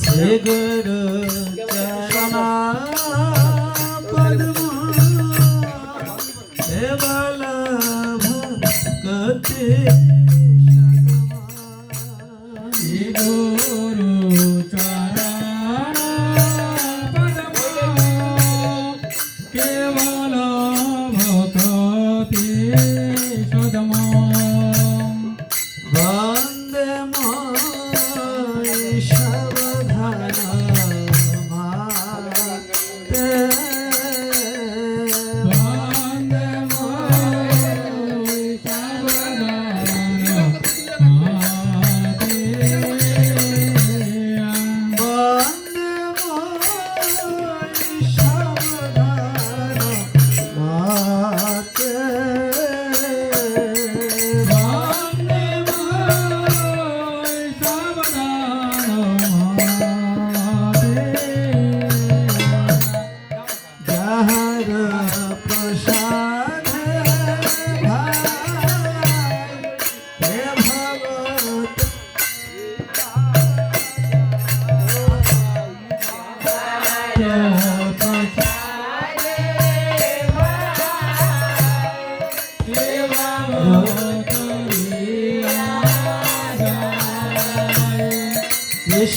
శ్రీ గురు చరణ పద్మ కేవల భక్తి శ్రీ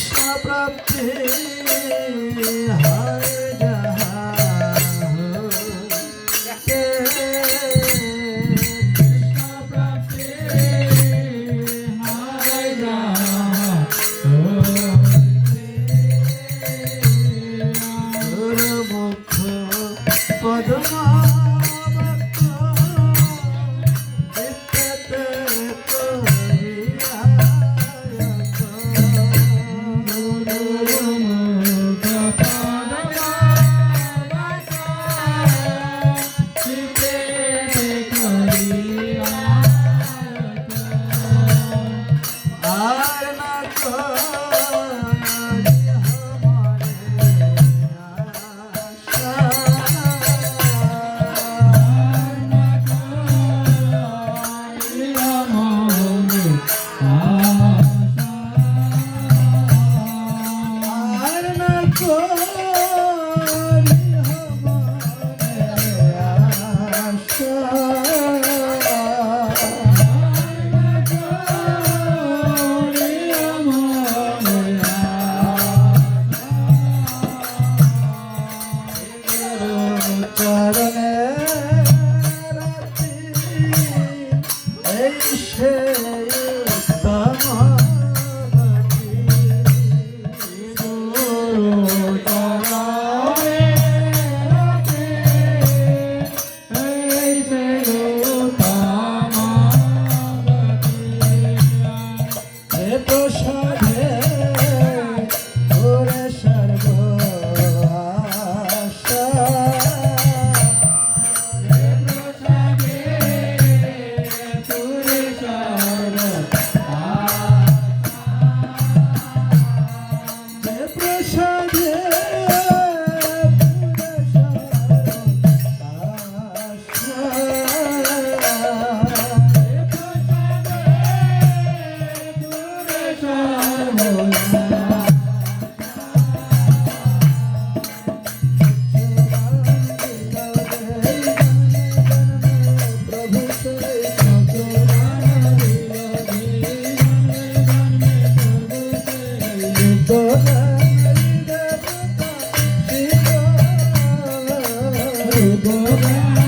কৃষ্ণ প্রাপ্তি হরে Goiás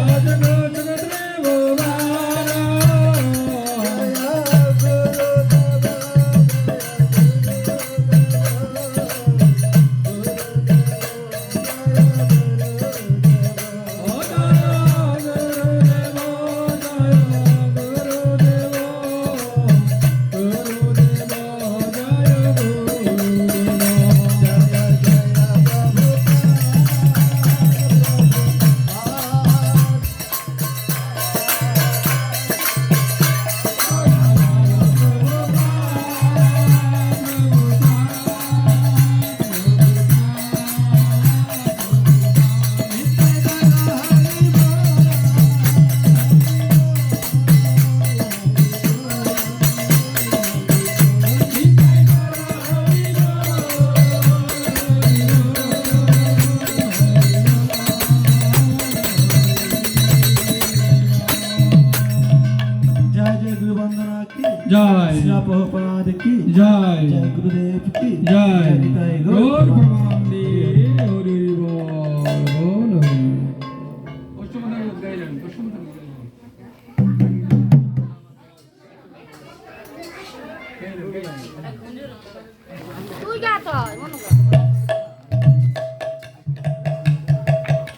গুরু বন্দনা কি জয় শিলা প্রভুপাদ কি জয় জয় কি জয় জয় গৌর প্রমানন্দে হরি বল